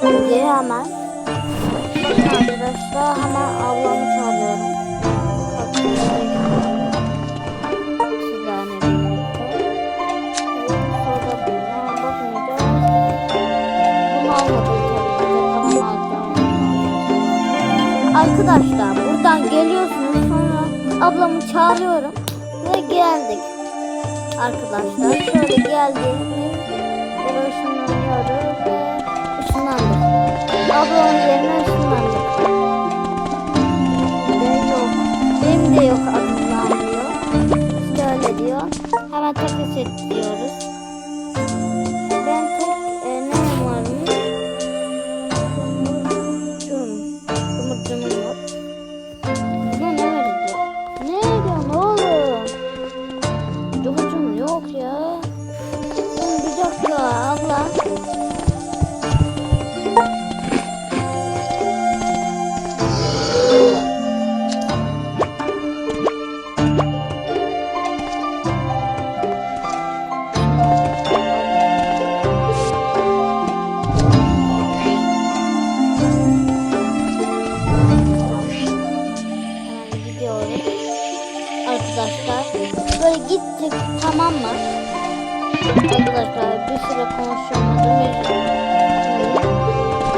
Şimdi hemen arkadaşlar hemen ablamı çağırıyorum. Arkadaşlar buradan geliyorsunuz sonra ablamı çağırıyorum ve geldik. Arkadaşlar şöyle geldiğimiz böyle ışınlanıyoruz ve. Ablamın yerine ışınlandık. Ve yok. Benim de yok aklımdan diyor. İşte diyor. Hemen takas diyoruz. Arkadaşlar böyle gittik tamam mı? Arkadaşlar bir süre konuşamadım.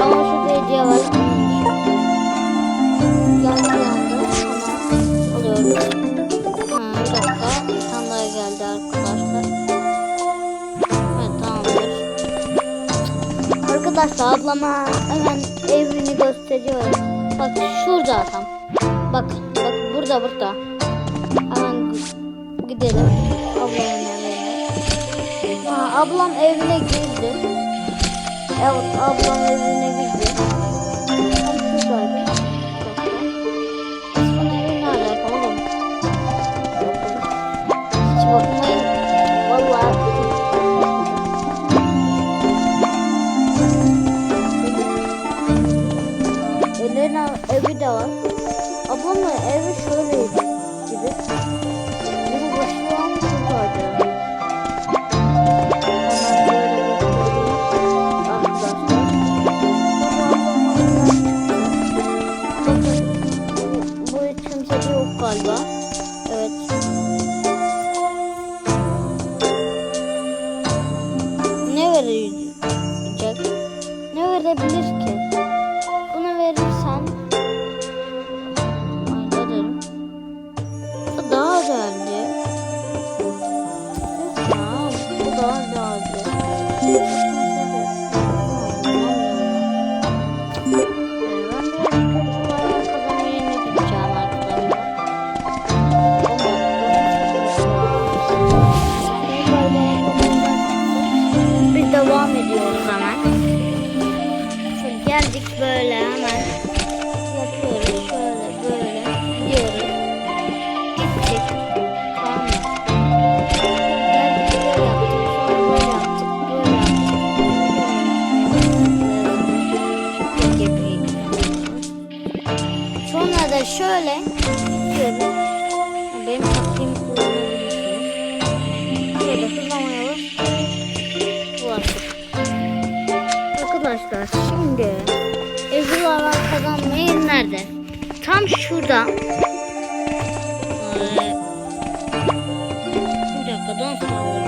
Ama şurada hediye var. Geldi yandı. Hemen alıyoruz. Ha, bir geldi arkadaşlar. Evet tamamdır. Arkadaşlar ablama hemen evini gösteriyorum. Bak şurada tam. Bak bak burada burada. Ablam evine girdi. Evet ablam evine girdi. Tam şuradaydı. Osman evi ne alaka oğlum? Hiç bakmayın. Vallahi. Elena evi de var. Ablamın evi şöyleydi Geldik böyle hemen yapıyoruz şöyle böyle gidiyoruz. Gittik. Tamam mı? Sonra da şöyle gidiyoruz. Benim Tam şurada. Ee, bir dakika dans sağlığı